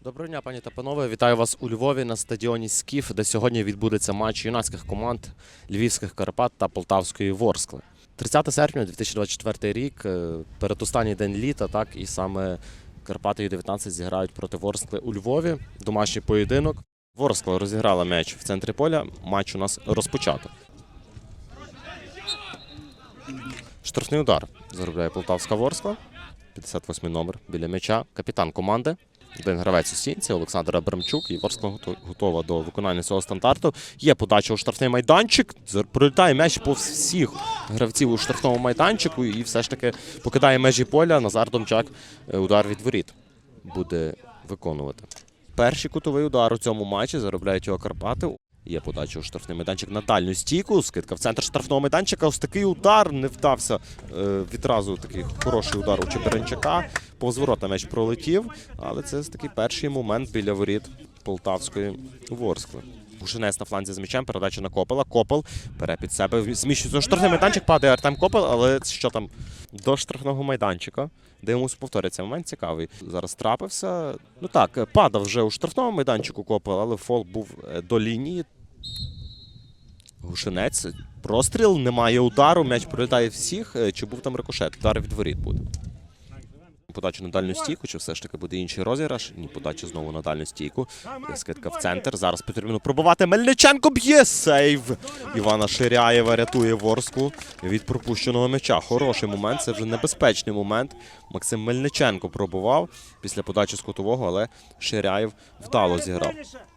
Доброго дня, пані та панове. Вітаю вас у Львові на стадіоні Скіф, де сьогодні відбудеться матч юнацьких команд Львівських Карпат та Полтавської Ворскли. 30 серпня 2024 рік, е, передостанній день літа, так і саме Карпати Ю-19 зіграють проти Ворскли у Львові. Домашній поєдинок. Ворскла розіграла м'яч в центрі поля. Матч у нас розпочато. Штрафний удар заробляє Полтавська Ворскла. 58 номер біля м'яча. Капітан команди. Один гравець у стінці Олександр Абрамчук. І Ворскла готова до виконання цього стандарту. Є подача у штрафний майданчик. Пролітає м'яч по всіх гравців у штрафному майданчику. І все ж таки покидає межі поля. Назар Домчак е, удар від воріт буде виконувати. Перший кутовий удар у цьому матчі заробляють його Карпати. Є подача у штрафний майданчик на дальню стійку. Скидка в центр штрафного майданчика. Ось такий удар не вдався. Е, відразу такий хороший удар у Чеберенчака. Повз ворота м'яч пролетів, але це такий перший момент біля воріт Полтавської Ворскли. Гушинець на фланзі з м'ячем, передача на Копела. Копел бере під себе, зміщується штрафний майданчик, падає Артем Копел, але що там до штрафного майданчика. Дивимося, повториться момент цікавий. Зараз трапився. Ну так, падав вже у штрафному майданчику Копел, але фол був е, до лінії. Гушинець. Простріл, немає удару, м'яч пролітає всіх. Е, Чи був там рикошет? Удар від воріт буде. Подача на дальню стійку, чи все ж таки буде інший розіграш? Ні, подача знову на дальню стійку. Є Скидка в центр. Зараз потрібно пробувати. Мельниченко б'є сейв. Івана Ширяєва рятує Ворску від пропущеного м'яча. Хороший момент, це вже небезпечний момент. Максим Мельниченко пробував після подачі з кутового, але Ширяєв вдало зіграв.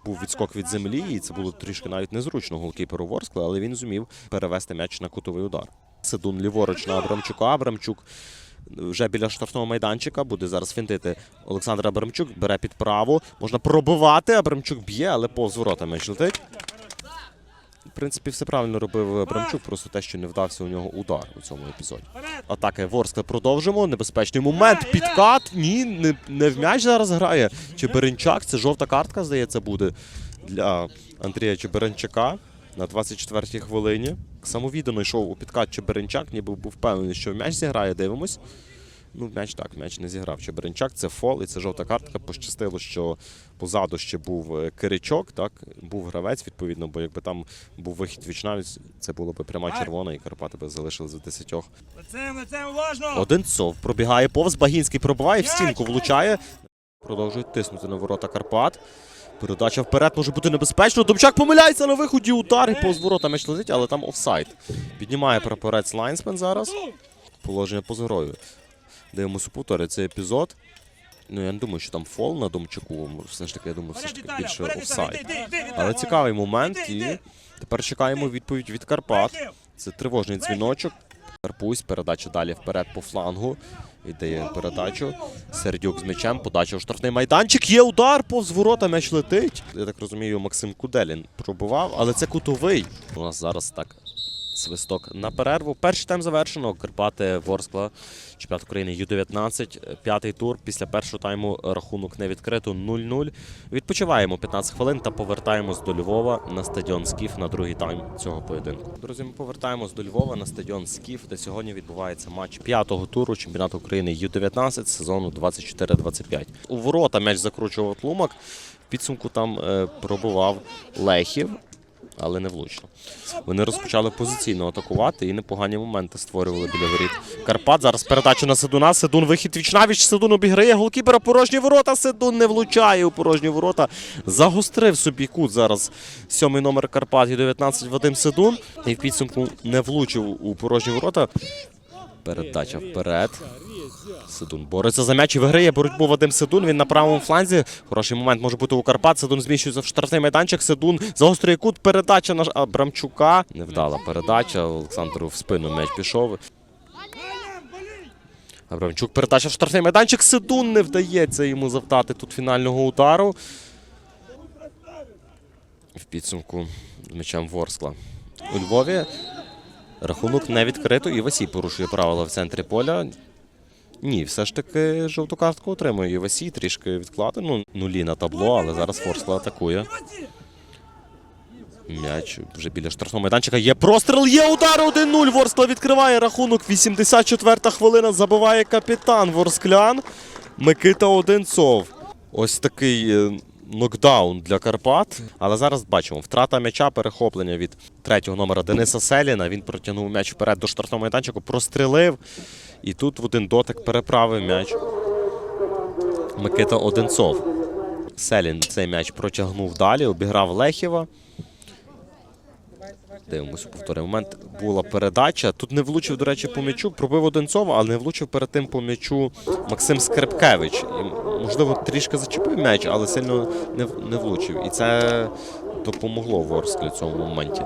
Був відскок від землі, і це було трішки навіть незручно голкіперу Ворскли, але він зумів перевести м'яч на кутовий удар. Сидун ліворуч на Абрамчука. Абрамчук вже біля штрафного майданчика буде зараз фінтити Олександр Абрамчук. Бере під праву. Можна пробивати. Абрамчук б'є, але повз ворота м'яч летить. В принципі, все правильно робив Абрамчук, просто те, що не вдався у нього удар у цьому епізоді. Атака Ворскли продовжимо. Небезпечний момент. Підкат. Ні, не, не в м'яч зараз грає. Чеберенчак. Це жовта картка, здається, буде для Андрія Чеберенчака на 24-й хвилині. Самовіддано йшов у підкат Чеберенчак, ніби був впевнений, що м'яч зіграє. Дивимось. Ну, м'яч так, м'яч не зіграв. Чеберенчак, це фол, і це жовта картка. Пощастило, що позаду ще був е, Киричок, так, був гравець, відповідно, бо якби там був вихід вічнавість, це було б пряма червона, і Карпати би залишили за десятьох. Уважно! Одинцов пробігає повз, Багінський пробиває, в стінку влучає. Продовжують тиснути на ворота Карпат. Передача вперед може бути небезпечно. Домчак помиляється на виході. Удар і повз ворота м'яч летить, але там офсайд. Піднімає прапорець Лайнсмен зараз. Положення поза грою. Дивимося повтори цей епізод. Ну, я не думаю, що там фол на Домчаку. Все ж таки, я думаю, все ж таки більше офсайд. Але цікавий момент, і тепер чекаємо відповідь від Карпат. Це тривожний дзвіночок. Карпусь, передача далі вперед по флангу. Віддає передачу. Сердюк з м'ячем, подача у штрафний майданчик. Є удар, повз ворота м'яч летить. Я так розумію, Максим Куделін пробував, але це кутовий. У нас зараз так свисток на перерву. Перший тайм завершено. Карпати Ворскла, чемпіонат України Ю-19. П'ятий тур. Після першого тайму рахунок не відкрито 0-0. Відпочиваємо 15 хвилин та повертаємось до Львова на стадіон Скіф на другий тайм цього поєдинку. Друзі, ми повертаємось до Львова на стадіон Скіф, де сьогодні відбувається матч п'ятого туру чемпіонату України Ю-19 сезону 24-25. У ворота м'яч закручував Тлумак. Підсумку там е, пробував Лехів. Але не влучно. Вони розпочали позиційно атакувати і непогані моменти створювали біля воріт. Карпат зараз передача на Седуна. Седун вихід вічнавіч. Седун обіграє голкіпера порожні ворота. Седун не влучає у порожні ворота. Загострив собі кут зараз сьомий номер Карпат і 19 Вадим Седун. І в підсумку не влучив у порожні ворота. Передача вперед. Сидун бореться за м'яч і виграє боротьбу Вадим Сидун. Він на правому фланзі. Хороший момент може бути у Карпат. Сидун зміщується в штрафний майданчик. Сидун загострює кут. Передача на Абрамчука. Невдала передача. Олександру в спину м'яч пішов. Абрамчук передача в штрафний майданчик. Сидун не вдається йому завдати тут фінального удару. В підсумку з м'ячем Ворскла. У Львові рахунок не відкрито. І Васій порушує правила в центрі поля. Ні, все ж таки жовту картку отримує Євасій, трішки відкладено. Нулі на табло, але зараз Форскла атакує. М'яч вже біля штрафного майданчика. Є простріл, є удар 1-0. Ворскла відкриває рахунок. 84-та хвилина. Забиває капітан Ворсклян Микита Одинцов. Ось такий е, нокдаун для Карпат. Але зараз бачимо, втрата м'яча, перехоплення від третього номера Дениса Селіна. Він протягнув м'яч вперед до штрафного майданчику, прострелив. І тут в один дотик переправив м'яч Микита Одинцов. Селін цей м'яч протягнув далі, обіграв Лехєва. Дивимося, повторюю. Момент була передача. Тут не влучив, до речі, по м'ячу. Пробив Одинцова, але не влучив перед тим по м'ячу Максим Скрипкевич. І, можливо, трішки зачепив м'яч, але сильно не, не влучив. І це допомогло Ворсклі в цьому моменті.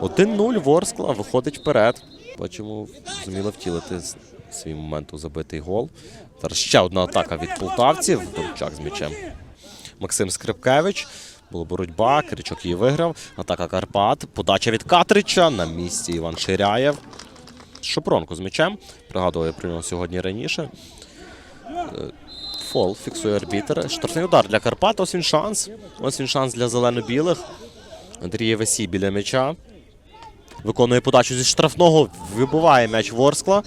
1-0 Ворскла виходить вперед. Бачимо, зуміла втілити свій момент у забитий гол. Зараз ще одна атака від полтавців. Домчак з м'ячем. Максим Скрипкевич. Була боротьба, Кричок її виграв. Атака Карпат. Подача від Катрича. На місці Іван Ширяєв. Шопронко з м'ячем. Пригадую, я про нього сьогодні раніше. Е, Фол фіксує арбітер. Штрафний удар для Карпат. Ось він шанс. Ось він шанс для зелено-білих. Андрій Весій біля м'яча. Виконує подачу зі штрафного. Вибиває м'яч Ворскла.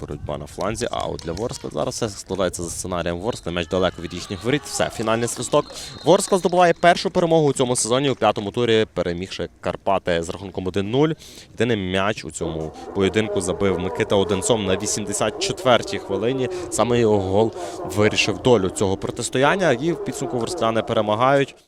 Боротьба на фланзі. А от для Ворскла зараз все складається за сценарієм Ворскла. М'яч далеко від їхніх воріт. Все, фінальний свисток. Ворскла здобуває першу перемогу у цьому сезоні у п'ятому турі, перемігши Карпати з рахунком 1-0. Єдиний м'яч у цьому поєдинку забив Микита Одинцом на 84-й хвилині. Саме його гол вирішив долю цього протистояння. І в підсумку ворскляни перемагають.